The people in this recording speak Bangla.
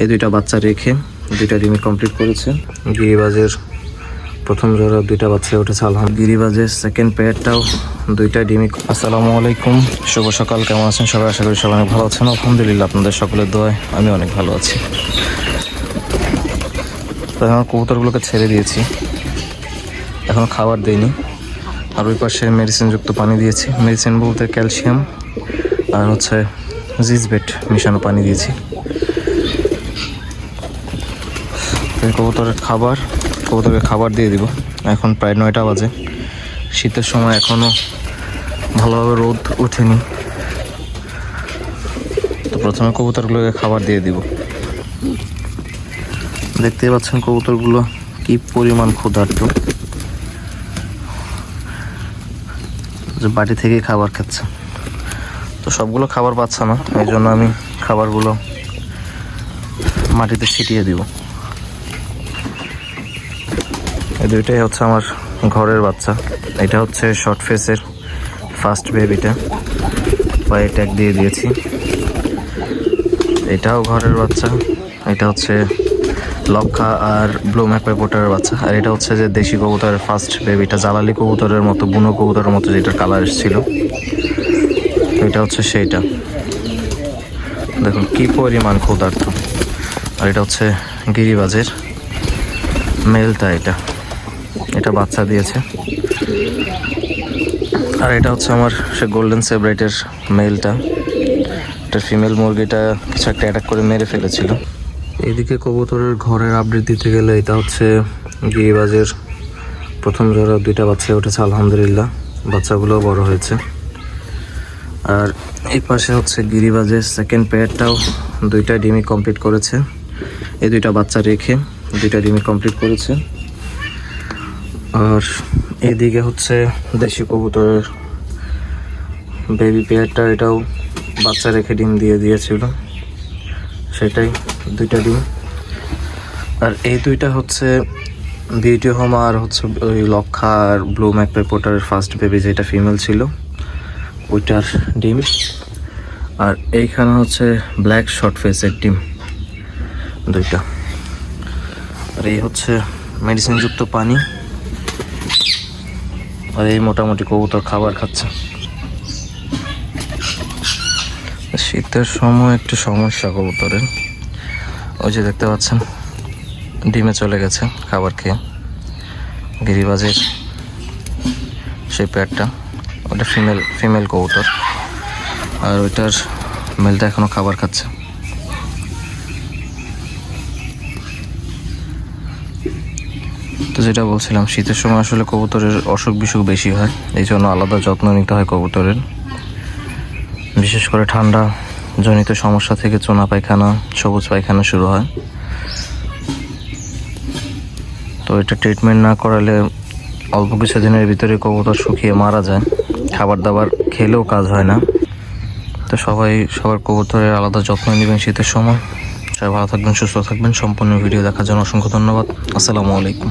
এই দুইটা বাচ্চা রেখে দুইটা ডিমি কমপ্লিট করেছে। গিরিবাজের প্রথম জোড়া দুইটা বাচ্চা উঠেছে আলহাম গিরিবাজের সেকেন্ড পেয়ারটাও দুইটা ডিমি আসসালামু আলাইকুম, শুভ সকাল, কেমন আছেন সবাই? আশা করি সবাই অনেক ভালো আছেন। আলহামদুলিল্লাহ, আপনাদের সকলের দোয়ায় আমি অনেক ভালো আছি। তো আমার কবুতরগুলোকে ছেড়ে দিয়েছি। এখন খাবার দেইনি। আর ওই পাশে মেডিসিনযুক্ত পানি দিয়েছি। মেডিসিন বলতে ক্যালসিয়াম আর হচ্ছে জিজবেট মিশানো পানি দিয়েছি তো এই কবুতরের খাবার, কবুতরকে খাবার দিয়ে দিব। এখন প্রায় নয়টা বাজে। শীতের সময় এখনও ভালোভাবে রোদ ওঠেনি। তো প্রথমে কবুতরগুলোকে খাবার দিয়ে দিব। দেখতেই পাচ্ছেন কবুতরগুলো কি পরিমাণ ক্ষুধার্ত। যে বাড়ি থেকে খাবার খাচ্ছে। তো সবগুলো খাবার পাচ্ছে না, এই জন্য আমি খাবারগুলো মাটিতে ছিটিয়ে দিব। এই দুইটাই হচ্ছে আমার ঘরের বাচ্চা। এটা হচ্ছে শর্ট ফেসের ফার্স্ট বেবিটা পায়ে ট্যাগ দিয়ে দিয়েছি। এটাও ঘরের বাচ্চা। এটা হচ্ছে লক্ষা আর ব্লু ম্যাপে পোটারের বাচ্চা। আর এটা হচ্ছে যে দেশি কবুতরের ফার্স্ট বেবিটা জালালি কবুতরের মতো, বুনো কবুতরের মতো যেটার কালার এসেছিল। এটা হচ্ছে সেইটা। দেখুন, কি পরিমাণ ক্ষুধার্ত। আর এটা হচ্ছে গিরিবাজের মেলটা এটা। এটা বাচ্চা দিয়েছে। আর এটা হচ্ছে আমার সে গোল্ডেন সেব্রাইটের মেলটা এটা ফিমেল মুরগিটা কিছু একটা অ্যাটাক করে মেরে ফেলেছিল। এইদিকে কবুতরের ঘরের আপডেট দিতে গেলে এটা হচ্ছে গিরিবাজের প্রথম জোড়া দুইটা বাচ্চা উঠেছে, আলহামদুলিল্লাহ। বাচ্চাগুলো বড় হয়েছে। আর এই পাশে হচ্ছে গিরিবাজের সেকেন্ড পেয়ারটাও দুইটা ডিমি কমপ্লিট করেছে। এই দুইটা বাচ্চা রেখে দুইটা ডিমি কমপ্লিট করেছে। আর এদিকে হচ্ছে দেশি কবুতরের বেবি পেয়ারটা এটাও বাচ্চা রেখে ডিম দিয়ে দিয়েছিল। সেটাই, দুইটা ডিম। আর এই দুইটা হচ্ছে বিউটি হোম আর হচ্ছে ওই লক্ষা আর ব্লু ম্যাক পেপোটারের ফার্স্ট বেবি যেটা ফিমেল ছিল, ওইটার ডিম। আর এইখানে হচ্ছে ব্ল্যাক শর্ট ফেসের ডিম, দুইটা। আর এই হচ্ছে মেডিসিনযুক্ত পানি। আর এই মোটামুটি কবুতর খাবার খাচ্ছে। শীতের সময় একটু সমস্যা কবুতরের। ওই যে দেখতে পাচ্ছেন, ডিমে চলে গেছে খাবার খেয়ে। গিরিবাজের সেই প্যাডটা ওটা ফিমেল ফিমেল কবুতর। আর ওইটার মেলটা এখনও খাবার খাচ্ছে। তো যেটা বলছিলাম, শীতের সময় আসলে কবুতরের অসুখ বিসুখ বেশি হয়, এই জন্য আলাদা যত্ন নিতে হয় কবুতরের। বিশেষ করে ঠান্ডা জনিত সমস্যা থেকে চোনা পায়খানা, সবুজ পায়খানা শুরু হয়। তো এটা ট্রিটমেন্ট না করালে অল্প কিছু দিনের ভিতরে কবুতর শুকিয়ে মারা যায়। খাবার দাবার খেলেও কাজ হয় না। তো সবাই, সবার কবুতরের আলাদা যত্ন নেবেন শীতের সময়। সবাই ভালো থাকবেন সুস্থ থাকবেন। সম্পূর্ণ ভিডিও দেখার জন্য অসংখ্য ধন্যবাদ। আসসালামু আলাইকুম।